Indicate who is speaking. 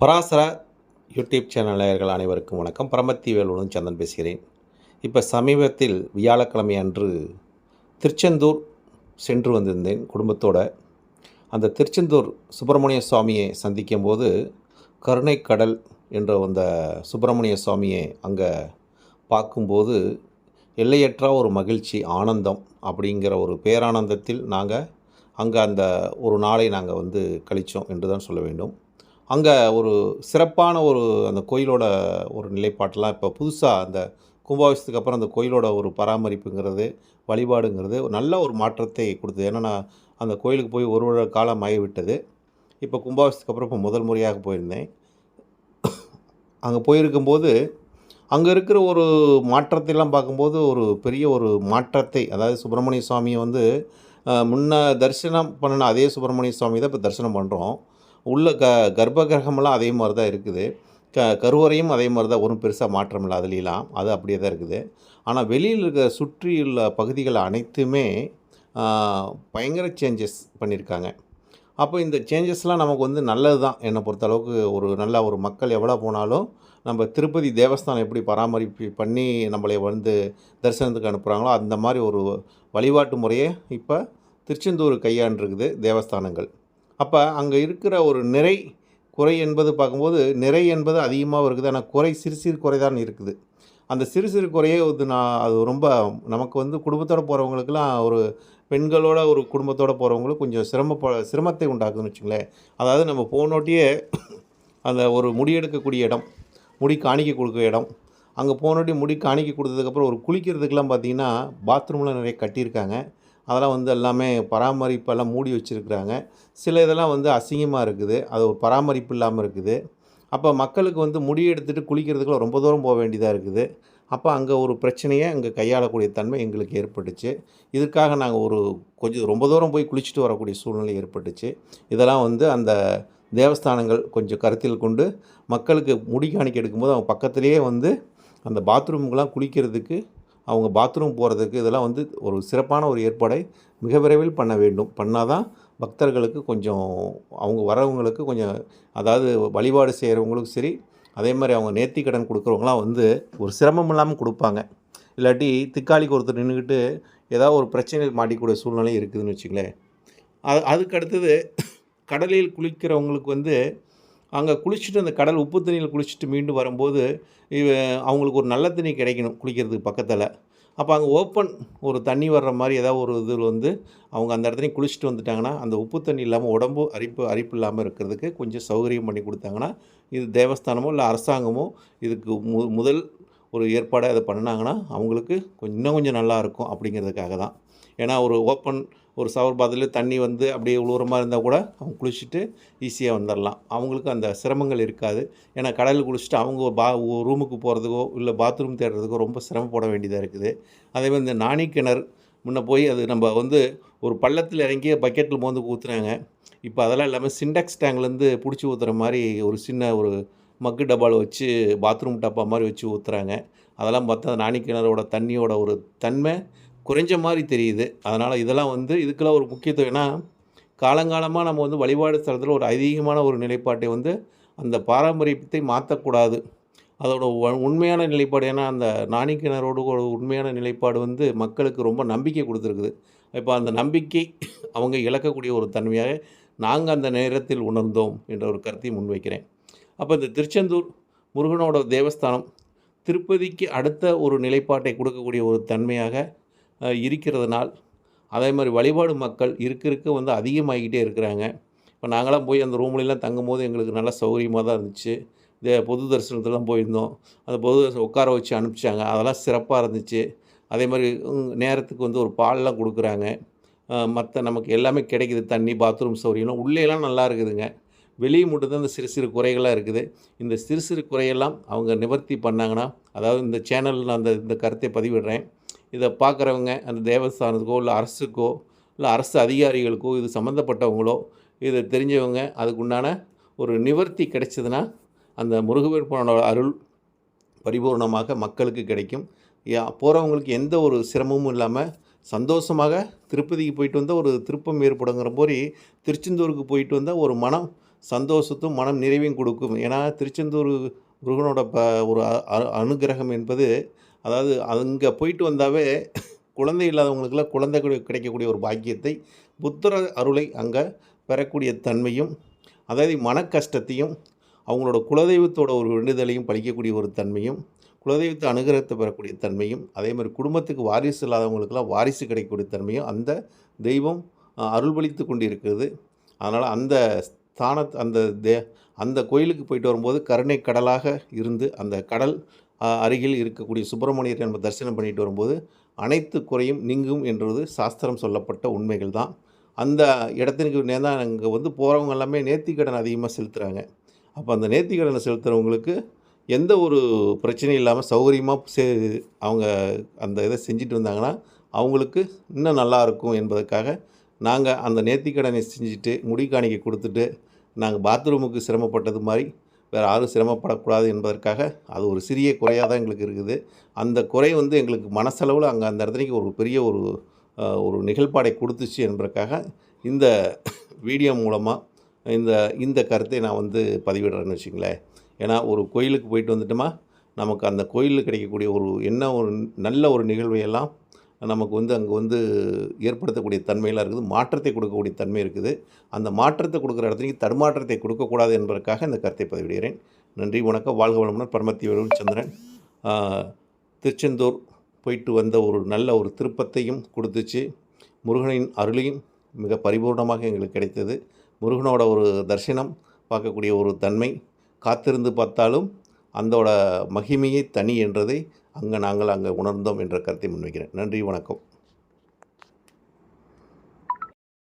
Speaker 1: Parasara YouTube channel அனைவருக்கும் வணக்கம். பரமத்தி வேலுடன் சந்தன் பேசுகிறேன். இப்போ சமீபத்தில் வியாழக்கிழமை அன்று திருச்செந்தூர் சென்று வந்திருந்தேன். குடும்பத்தோட அந்த திருச்செந்தூர் சுப்பிரமணிய சுவாமியை சந்திக்கும் போது கருணைக்கடல் என்ற அந்த சுப்பிரமணிய சுவாமியை அங்கே பார்க்கும்போது எல்லையற்ற ஒரு மகிழ்ச்சி ஆனந்தம் அப்படிங்கிற ஒரு பேரானந்தத்தில் நாங்கள் அங்கே அந்த ஒரு நாளை நாங்கள் வந்து கழித்தோம் என்று தான் சொல்ல வேண்டும். அங்கே ஒரு சிறப்பான ஒரு அந்த கோயிலோட ஒரு நிலைப்பாட்டெல்லாம் இப்போ புதுசாக அந்த கும்பாபிஷத்துக்கு அப்புறம் அந்த கோயிலோட ஒரு பராமரிப்புங்கிறது வழிபாடுங்கிறது ஒரு நல்ல ஒரு மாற்றத்தை கொடுத்தது. ஏன்னா நான் அந்த கோயிலுக்கு போய் ஒரு வருட காலம் ஆகிவிட்டது. இப்போ கும்பாபிஷத்துக்கு அப்புறம் இப்போ முதல் முறையாக போயிருந்தேன். அங்கே போயிருக்கும்போது அங்கே இருக்கிற ஒரு மாற்றத்தைலாம் பார்க்கும்போது ஒரு பெரிய ஒரு மாற்றத்தை அதாவது சுப்பிரமணிய சுவாமியை வந்து முன்ன தரிசனம் பண்ணின அதே சுப்பிரமணிய சுவாமி தான் இப்போ தரிசனம் பண்ணுறோம் உள்ள க கர்ப்பகிரகமெல்லாம் அதே மாதிரி தான் இருக்குது. க கருவறையும் அதே மாதிரி தான் ஒன்றும் பெருசாக மாற்றம் இல்லை அதுலாம் அது அப்படியே தான் இருக்குது. ஆனால் வெளியில் இருக்கிற சுற்றியுள்ள பகுதிகள் அனைத்துமே பயங்கர சேஞ்சஸ் பண்ணியிருக்காங்க. அப்போ இந்த சேஞ்சஸ்லாம் நமக்கு வந்து நல்லது தான் என்னை பொறுத்தளவுக்கு ஒரு நல்ல ஒரு மக்கள் எவ்வளோ போனாலும் நம்ம திருப்பதி தேவஸ்தானம் எப்படி பராமரிப்பு பண்ணி நம்மளை வந்து தரிசனத்துக்கு அனுப்புகிறாங்களோ அந்த மாதிரி ஒரு வழிபாட்டு முறையை இப்போ திருச்செந்தூர் கையாண்டிருக்குது தேவஸ்தானங்கள். அப்போ அங்கே இருக்கிற ஒரு நிறை குறை என்பது பார்க்கும்போது நிறை என்பது அதிகமாக இருக்குது. ஆனால் குறை சிறு சிறு குறை தான் இருக்குது. அந்த சிறு சிறு குறையே வந்து நான் அது ரொம்ப நமக்கு வந்து குடும்பத்தோடு போகிறவங்களுக்குலாம் ஒரு பெண்களோட ஒரு குடும்பத்தோடு போகிறவங்களுக்கு கொஞ்சம் சிரமப்ப சிரமத்தை உண்டாக்குதுன்னு வச்சுங்களேன். அதாவது நம்ம போனோட்டியே அந்த ஒரு முடி எடுக்கக்கூடிய இடம் முடி காணிக்க கொடுக்குற இடம் அங்கே போனோட்டி முடி காணிக்க கொடுத்ததுக்கப்புறம் ஒரு குளிக்கிறதுக்கெல்லாம் பார்த்தீங்கன்னா பாத்ரூம்லாம் நிறைய கட்டியிருக்காங்க. அதெல்லாம் வந்து எல்லாமே பராமரிப்பெல்லாம் மூடி வச்சுருக்குறாங்க. சில இதெல்லாம் வந்து அசிங்கமாக இருக்குது. அது ஒரு பராமரிப்பு இல்லாமல் இருக்குது. அப்போ மக்களுக்கு வந்து முடி எடுத்துகிட்டு குளிக்கிறதுக்குலாம் ரொம்ப தூரம் போக வேண்டியதாக இருக்குது. அப்போ அங்கே ஒரு பிரச்சனையை அங்கே கையாளக்கூடிய தன்மை எங்களுக்கு ஏற்பட்டுச்சு. இதுக்காக நாங்கள் ஒரு கொஞ்சம் ரொம்ப தூரம் போய் குளிச்சுட்டு வரக்கூடிய சூழ்நிலை ஏற்பட்டுச்சு. இதெல்லாம் வந்து அந்த தேவஸ்தானங்கள் கொஞ்சம் கருத்தில் கொண்டு மக்களுக்கு முடி காணிக்க எடுக்கும்போது அவங்க பக்கத்துலேயே வந்து அந்த பாத்ரூம்கெலாம் குளிக்கிறதுக்கு அவங்க பாத்ரூம் போகிறதுக்கு இதெல்லாம் வந்து ஒரு சிறப்பான ஒரு ஏற்பாடை மிக விரைவில் பண்ண வேண்டும். பண்ணால் தான் பக்தர்களுக்கு கொஞ்சம் அவங்க வரவங்களுக்கு கொஞ்சம் அதாவது வழிபாடு செய்கிறவங்களுக்கும் சரி அதே மாதிரி அவங்க நேர்த்திக்கடன் கொடுக்குறவங்களாம் வந்து ஒரு சிரமம் இல்லாமல் கொடுப்பாங்க. இல்லாட்டி திக்காளிக்கு ஒருத்தர் நின்றுக்கிட்டு ஏதாவது ஒரு பிரச்சனையில் மாட்டிக்கூடிய சூழ்நிலை இருக்குதுன்னு வச்சுங்களேன் அது அதுக்கு அடுத்தது கடலில் குளிக்கிறவங்களுக்கு வந்து அங்கே குளிச்சுட்டு அந்த கடல் உப்பு தண்ணியில் குளிச்சுட்டு மீண்டும் வரும்போது அவங்களுக்கு ஒரு நல்ல தண்ணி கிடைக்கணும் குளிக்கிறதுக்கு பக்கத்தில். அப்போ அங்கே ஓப்பன் ஒரு தண்ணி வர்ற மாதிரி ஏதாவது ஒரு இதில் வந்து அவங்க அந்த இடத்துலையும் குளிச்சுட்டு வந்துட்டாங்கன்னா அந்த உப்பு தண்ணி இல்லாமல் உடம்பு அரிப்பு அரிப்பு இல்லாமல் இருக்கிறதுக்கு கொஞ்சம் சௌகரியம் பண்ணி கொடுத்தாங்கன்னா இது தேவஸ்தானமோ இல்லை அரசாங்கமோ இதுக்கு மு முதல் ஒரு ஏற்பாடாக அதை பண்ணாங்கன்னா அவங்களுக்கு கொஞ்சம் இன்னும் கொஞ்சம் நல்லா இருக்கும் அப்படிங்கிறதுக்காக தான். ஏன்னா ஒரு ஓப்பன் ஒரு சவர் பாதில் தண்ணி வந்து அப்படியே உழுவுற மாதிரி இருந்தால் கூட அவங்க குளிச்சுட்டு ஈஸியாக வந்துடலாம் அவங்களுக்கு அந்த சிரமங்கள் இருக்காது. ஏன்னா கடலில் குளிச்சுட்டு அவங்க பா ரூமுக்கு போகிறதுக்கோ இல்லை பாத்ரூம் தேடுறதுக்கோ ரொம்ப சிரமப்பட வேண்டியதாக இருக்குது. அதே மாதிரி இந்த நாணி கிணறு முன்னே போய் அது நம்ம வந்து ஒரு பள்ளத்தில் இறங்கி பக்கெட்டில் மோந்து ஊற்றுனாங்க இப்போ அதெல்லாம் இல்லாமல் சிண்டெக்ஸ் டேங்க்லேருந்து பிடிச்சி ஊற்றுற மாதிரி ஒரு சின்ன ஒரு மக்கு டப்பாவில் வச்சு பாத்ரூம் டப்பா மாதிரி வச்சு ஊற்றுறாங்க அதெல்லாம் பார்த்தா நாணி கிணறோட தண்ணியோட ஒரு தன்மை குறைஞ்ச மாதிரி தெரியுது. அதனால் இதெல்லாம் வந்து இதுக்கெல்லாம் ஒரு முக்கியத்துவம். ஏன்னா காலங்காலமாக நம்ம வந்து வழிபாடு ஸ்தலத்தில் ஒரு அதிகமான ஒரு நிலைப்பாட்டை வந்து அந்த பாரம்பரியத்தை மாற்றக்கூடாது அதோட உ- உண்மையான நிலைப்பாடு ஏன்னா அந்த நாணி கிணறோட ஒரு உண்மையான நிலைப்பாடு வந்து மக்களுக்கு ரொம்ப நம்பிக்கை கொடுத்துருக்குது. இப்போ அந்த நம்பிக்கை அவங்க இழக்கக்கூடிய ஒரு தன்மையாக நாங்கள் அந்த நேரத்தில் உணர்ந்தோம் என்ற ஒரு கருத்தை முன்வைக்கிறேன். அப்போ இந்த திருச்செந்தூர் முருகனோட தேவஸ்தானம் திருப்பதிக்கு அடுத்த ஒரு நிலைப்பாட்டை கொடுக்கக்கூடிய ஒரு தன்மையாக இருக்கிறதுனால் அதே மாதிரி வழிபாடு மக்கள் இருக்க இருக்க வந்து அதிகமாகிக்கிட்டே இருக்கிறாங்க. இப்போ நாங்களாம் போய் அந்த ரூம்லலாம் தங்கும் போது எங்களுக்கு நல்ல சௌகரியமாக தான் இருந்துச்சு. இந்த பொது தரிசனத்துலாம் போயிருந்தோம். அந்த பொது தரிசனம் உட்கார வச்சு அனுப்பிச்சாங்க. அதெல்லாம் சிறப்பாக இருந்துச்சு. அதே மாதிரி நேரத்துக்கு வந்து ஒரு பால்லாம் கொடுக்குறாங்க. மற்ற நமக்கு எல்லாமே கிடைக்குது. தண்ணி பாத்ரூம் சௌகரியம்லாம். உள்ளேலாம் நல்லா இருக்குதுங்க. வெளியே மட்டும்தான் இந்த சிறு சிறு குறைகளாக இருக்குது. இந்த சிறு சிறு குறையெல்லாம் அவங்க நிவர்த்தி பண்ணாங்கன்னா அதாவது இந்த சேனலில் நான் அந்த இந்த கருத்தை பதிவிடுறேன். இதை பார்க்குறவங்க அந்த தேவஸ்தானத்துக்கோ இல்லை அரசுக்கோ இல்லை அரசு அதிகாரிகளுக்கோ இது சம்மந்தப்பட்டவங்களோ இதை தெரிஞ்சவங்க அதுக்குண்டான ஒரு நிவர்த்தி கிடைச்சதுன்னா அந்த முருகப்பெருமானோட அருள் பரிபூர்ணமாக மக்களுக்கு கிடைக்கும். போகிறவங்களுக்கு எந்த ஒரு சிரமமும் இல்லாமல் சந்தோஷமாக திருப்பதிக்கு போயிட்டு வந்தால் ஒரு திருப்பம் ஏற்படுங்கிற மாதிரி திருச்செந்தூருக்கு போயிட்டு வந்தால் ஒரு மனம் சந்தோஷத்தும் மனம் நிறைவையும் கொடுக்கும். ஏன்னா திருச்செந்தூர் முருகனோட ப ஒரு அ என்பது அதாவது அங்கே போயிட்டு வந்தாவே குழந்தை இல்லாதவங்களுக்கெல்லாம் குழந்தை கிடைக்கக்கூடிய ஒரு பாக்கியத்தை புத்தர அருளை அங்கே பெறக்கூடிய தன்மையும் அதாவது மன கஷ்டத்தையும் அவங்களோட குலதெய்வத்தோட ஒரு வேண்டுதலையும் பழிக்கக்கூடிய ஒரு தன்மையும் குலதெய்வத்தை அனுகிரகத்தை பெறக்கூடிய தன்மையும் அதே மாதிரி குடும்பத்துக்கு வாரிசு இல்லாதவங்களுக்கெல்லாம் வாரிசு கிடைக்கக்கூடிய தன்மையும் அந்த தெய்வம் அருள்பளித்து கொண்டு இருக்கிறது அதனால் அந்த ஸ்தான அந்த தே அந்த கோயிலுக்கு போயிட்டு வரும்போது கருணை கடலாக இருந்து அந்த கடல் அருகில் இருக்கக்கூடிய சுப்பிரமணியரை நம்ம தரிசனம் பண்ணிட்டு வரும்போது அனைத்து குறையும் நீங்கும் என்றது சாஸ்திரம் சொல்லப்பட்ட உண்மைகள் தான். அந்த இடத்திற்கு நேர்தான் அங்கே வந்து போகிறவங்க எல்லாமே நேர்த்திக்கடன் அதிகமாக செலுத்துகிறாங்க அப்போ அந்த நேர்த்திக்கடனை செலுத்துகிறவங்களுக்கு எந்த ஒரு பிரச்சனையும் இல்லாமல் சௌகரியமாக சே அவங்க அந்த இதை செஞ்சுட்டு வந்தாங்கன்னா அவங்களுக்கு இன்னும் நல்லா இருக்கும் என்பதற்காக நாங்கள் அந்த நேர்த்திக்கடனை செஞ்சுட்டு முடி காணிக்கை கொடுத்துட்டு நாங்கள் பாத்ரூமுக்கு சிரமப்பட்டது மாதிரி வேறு யாரும் சிரமப்படக்கூடாது என்பதற்காக அது ஒரு சிறிய குறையாக தான் எங்களுக்கு இருக்குது. அந்த குறை வந்து எங்களுக்கு மனசளவில் அங்கே அந்த இடத்துக்கு ஒரு பெரிய ஒரு ஒரு நிகழ்பாடை கொடுத்துச்சு என்பதற்காக இந்த வீடியோ மூலமாக இந்த இந்த கருத்தை நான் வந்து பதிவிடுறேன்னு வச்சுங்களேன் ஏன்னா ஒரு கோயிலுக்கு போயிட்டு வந்துட்டோமா நமக்கு அந்த கோயிலில் கிடைக்கக்கூடிய ஒரு என்ன ஒரு நல்ல ஒரு நிகழ்வை எல்லாம் நமக்கு வந்து அங்கே வந்து ஏற்படுத்தக்கூடிய தன்மையெல்லாம் இருக்குது. மாற்றத்தை கொடுக்கக்கூடிய தன்மை இருக்குது. அந்த மாற்றத்தை கொடுக்குற இடத்துக்கு தடுமாற்றத்தை கொடுக்கக்கூடாது என்பதற்காக இந்த கருத்தை பதிவிடுகிறேன். நன்றி வணக்கம். வாழ்க வளமுடன் பரமத்தி வேலூர் சந்திரன் திருச்செந்தூர் போயிட்டு வந்த ஒரு நல்ல ஒரு திருப்பத்தையும் கொடுத்துச்சு. முருகனின் அருளையும் மிக பரிபூர்ணமாக எங்களுக்கு கிடைத்தது. முருகனோட ஒரு தரிசனம் பார்க்கக்கூடிய ஒரு தன்மை. காத்திருந்து பார்த்தாலும் அந்தோட மகிமையை தனி என்றதை அங்கே நாங்கள் அங்கே உணர்ந்தோம் என்ற கருத்தை முன்வைக்கிறேன். நன்றி வணக்கம்.